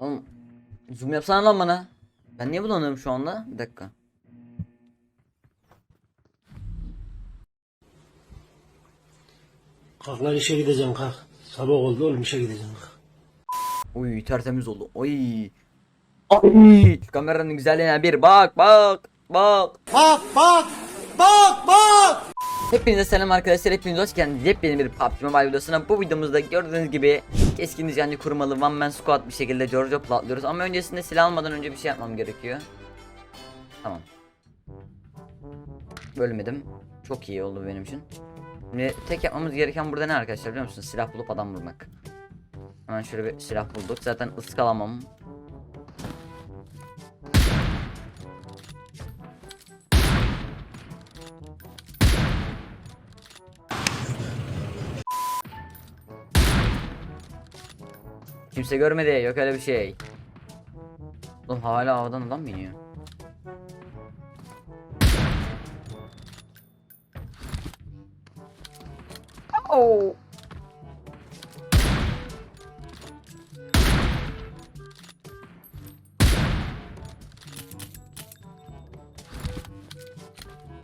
Oğlum zoom yapsana lan bana. Ben niye bulanıyorum şu anda? Bir dakika. Kalk lan işe gideceğim kalk. Sabah oldu oğlum işe gideceğim kalk. Uy tertemiz oldu. Oy. Ay. Şu kameranın güzelliğine bir bak bak bak. Bak bak bak bak. Hepinize selam arkadaşlar. Hepiniz hoş geldiniz. Yepyeni bir PUBG Mobile videosuna. Bu videomuzda gördüğünüz gibi keskin nişancı kurmalı one man squad bir şekilde Giorgio platlıyoruz. Ama öncesinde silah almadan önce bir şey yapmam gerekiyor. Tamam. Bölmedim. Çok iyi oldu benim için. Şimdi tek yapmamız gereken burada ne arkadaşlar biliyor musunuz? Silah bulup adam vurmak. Hemen şöyle bir silah bulduk. Zaten ıskalamam. Kimse görmedi. Yok öyle bir şey. Oğlum hala havadan adam mı iniyor? Oh.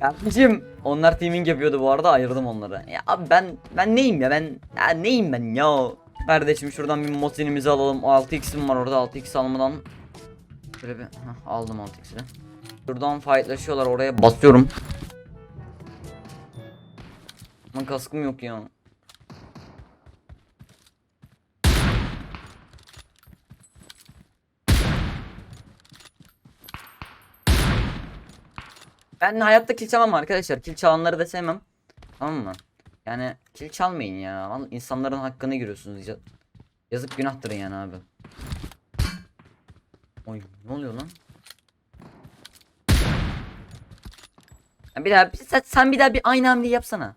Kardeşim onlar teaming yapıyordu bu arada ayırdım onları. Ya abi ben ben neyim ya ben ya neyim ben ya. Kardeşim şuradan bir mosinimizi alalım. 6x'im var orada 6x almadan. Şöyle bir heh, aldım 6x'i. Şuradan fightlaşıyorlar oraya basıyorum. Lan kaskım yok ya. Ben hayatta kill çalmam arkadaşlar. Kill çalanları da sevmem. Tamam mı? Yani kill çalmayın ya. Vallahi insanların hakkını giriyorsunuz. Ya- Yazık günahtır yani abi. Oy ne oluyor lan? Ya bir daha sen, sen bir daha bir aynı hamleyi yapsana.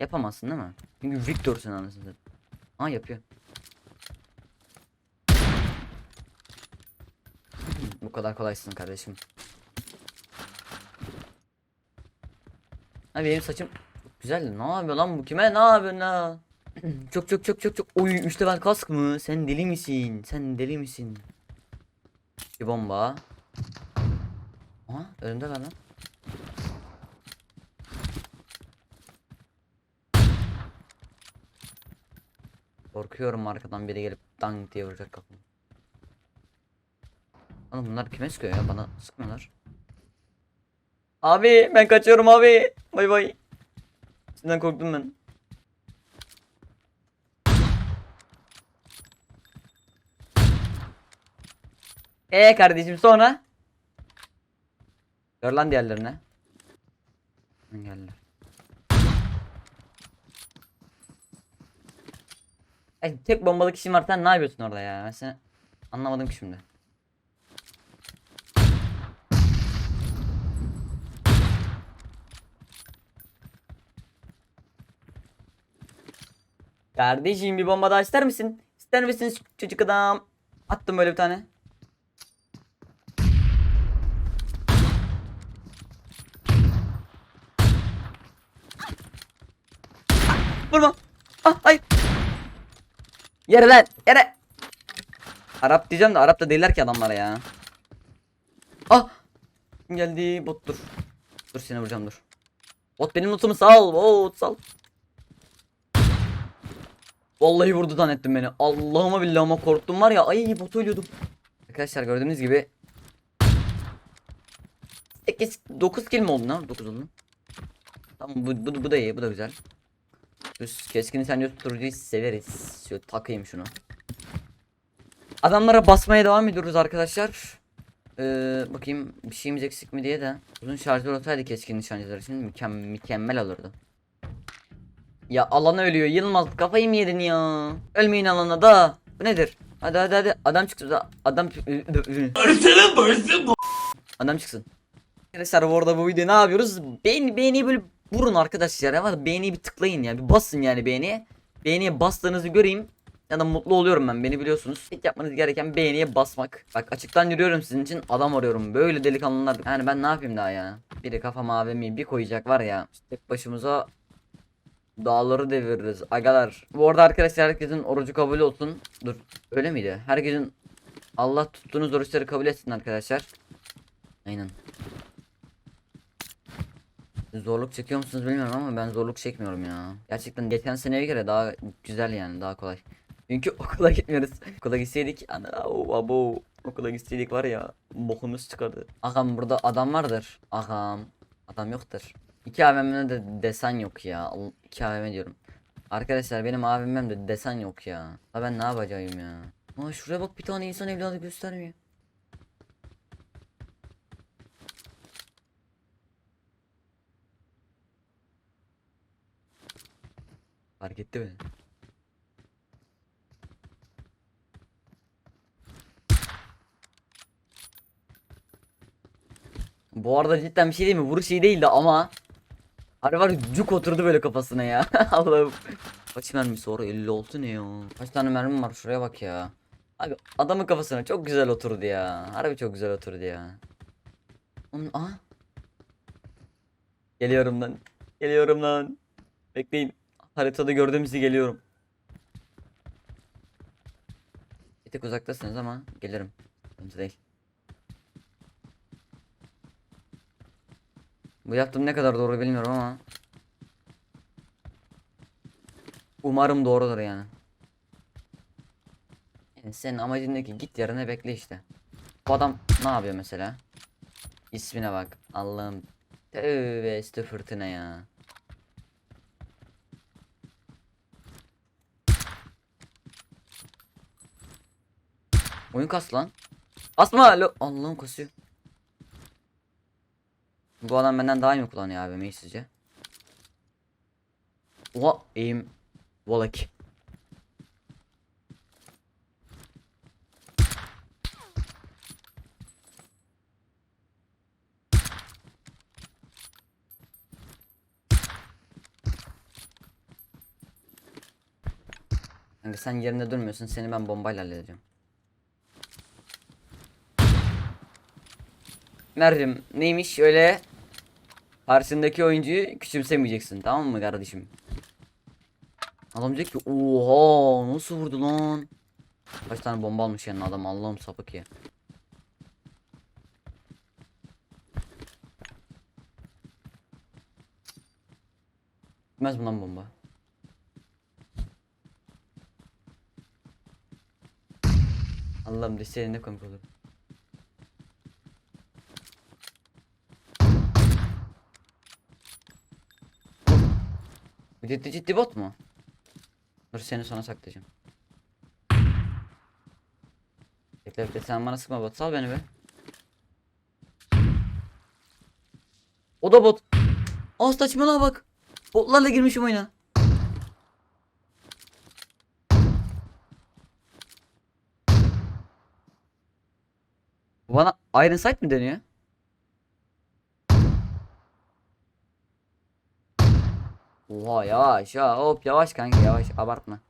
Yapamazsın değil mi? Çünkü Victor'sun anasını satayım. Aa yapıyor. Bu kadar kolaysın kardeşim. Ha benim saçım güzel. Ne yapıyor lan bu kime? Ne yapıyorsun ha? çok çok çok çok çok. Oy 3 level kask mı? Sen deli misin? Sen deli misin? Bir bomba. Aha önümdeler lan. Korkuyorum arkadan biri gelip dang diye vuracak kafamı. Oğlum bunlar kime sıkıyor ya? Bana sıkmıyorlar. Abi ben kaçıyorum abi. Bay bay. Sizden korktum ben. Ee kardeşim sonra? Gör lan diğerlerine. Geldiler. Ay, tek bombalı kişim var sen ne yapıyorsun orada ya? Seni anlamadım ki şimdi. Kardeşim bir bomba daha ister misin? İster misiniz çocuk adam? Attım böyle bir tane. Vurma. Ah hayır. Yere lan yere. Arap diyeceğim de Arap da değiller ki adamlara ya. Ah. Geldi bot dur. Dur seni vuracağım dur. Bot benim lootumu sal. Bot sal. Vallahi vurdu zannettim beni. Allah'ıma billahıma korktum var ya. Ay botu ölüyordum. Arkadaşlar gördüğünüz gibi 8 9 kill mi oldu lan? 9 oldu. Tamam bu, bu, bu da iyi bu da güzel. Düz keskin nişancı tutucuyu severiz. Şöyle takayım şunu. Adamlara basmaya devam ediyoruz arkadaşlar. Ee, bakayım bir şeyimiz eksik mi diye de. Uzun şarjör olsaydı keskin nişancılar için mükem mükemmel olurdu. Ya alana ölüyor Yılmaz kafayı mı yedin ya? Ölmeyin alana da. Bu nedir? Hadi hadi hadi adam çıksın da- adam Adam çıksın. Arkadaşlar bu arada bu videoyu ne yapıyoruz? Beğeni beğeni böyle vurun arkadaşlar ama beğeniyi bir tıklayın ya bir basın yani beğeniye. Beğeniye bastığınızı göreyim. Ya da mutlu oluyorum ben beni biliyorsunuz. Tek yapmanız gereken beğeniye basmak. Bak açıktan yürüyorum sizin için adam arıyorum. Böyle delikanlılar. Yani ben ne yapayım daha ya? Biri kafama AVM'yi bir koyacak var ya. Tek başımıza Dağları deviririz agalar. Bu arada arkadaşlar herkesin orucu kabul olsun. Dur öyle miydi? Herkesin Allah tuttuğunuz oruçları kabul etsin arkadaşlar. Aynen. Zorluk çekiyor musunuz bilmiyorum ama ben zorluk çekmiyorum ya. Gerçekten geçen seneye göre daha güzel yani daha kolay. Çünkü okula gitmiyoruz. okula gitseydik ana abo, abo okula gitseydik var ya bokumuz çıkardı. Ağam burada adam vardır. Ağam adam yoktur. İki AVM'de de desen yok ya. İki AVM diyorum. Arkadaşlar benim AVM'de desen yok ya. Ha ben ne yapacağım ya. Aa şuraya bak bir tane insan evladı göstermiyor. Fark etti beni. Bu arada cidden bir şey değil mi? Vuruş iyi değildi ama Harbi var cuk oturdu böyle kafasına ya. Allah'ım. Kaç mermi sonra 56 ne ya? Kaç tane mermi var şuraya bak ya. Abi adamın kafasına çok güzel oturdu ya. Harbi çok güzel oturdu ya. Onun aha. Geliyorum lan. Geliyorum lan. Bekleyin. Haritada gördüğümüzü geliyorum. Bir tık uzaktasınız ama gelirim. Sıkıntı değil. Bu yaptığım ne kadar doğru bilmiyorum ama. Umarım doğrudur yani. Yani senin amacın ne ki? Git yerine bekle işte. Bu adam ne yapıyor mesela? İsmine bak. Allah'ım. Tövbe üstü fırtına ya. Oyun kas lan. Asma Allah'ım kasıyor. Bu adam benden daha iyi mi kullanıyor abi sizce? Oha eğim Volak. Kanka sen yerinde durmuyorsun seni ben bombayla halledeceğim. Merdim neymiş öyle Karşındaki oyuncuyu küçümsemeyeceksin tamam mı kardeşim? Adam diyecek ki oha nasıl vurdu lan? Kaç tane bomba almış yanına adam Allah'ım sapık ya. Gitmez mi lan bomba? Allah'ım düşseydi ne komik olur. Ciddi ciddi bot mu? Dur seni sona saklayacağım. Bekle bekle sen bana sıkma bot sal beni be. O da bot. Aa saçmalama bak. Botlarla girmişim oyuna. Bana Iron Sight mi deniyor? Oha yavaş ya hop yavaş kanka yavaş abartma.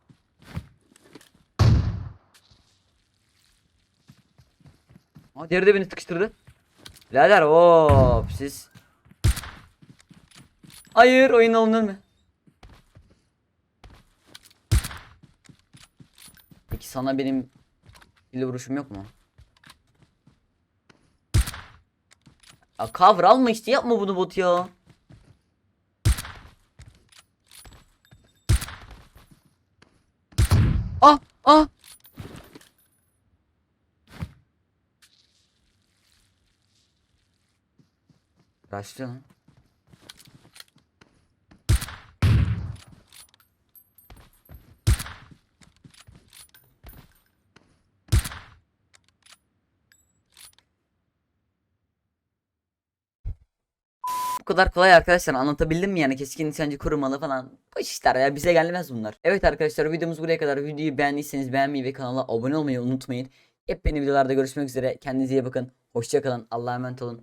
Aa diğeri de beni sıkıştırdı. Birader hop siz. Hayır oyun alınır mı? Peki sana benim bir vuruşum yok mu? Ya cover alma işte yapma bunu bot ya. Ah ah. Başlıyor lan. Kadar kolay arkadaşlar anlatabildim mi yani keskin nişancı korumalı falan boş işler ya bize gelmez bunlar. Evet arkadaşlar videomuz buraya kadar videoyu beğendiyseniz beğenmeyi ve kanala abone olmayı unutmayın. Hep yeni videolarda görüşmek üzere kendinize iyi bakın hoşçakalın Allah'a emanet olun.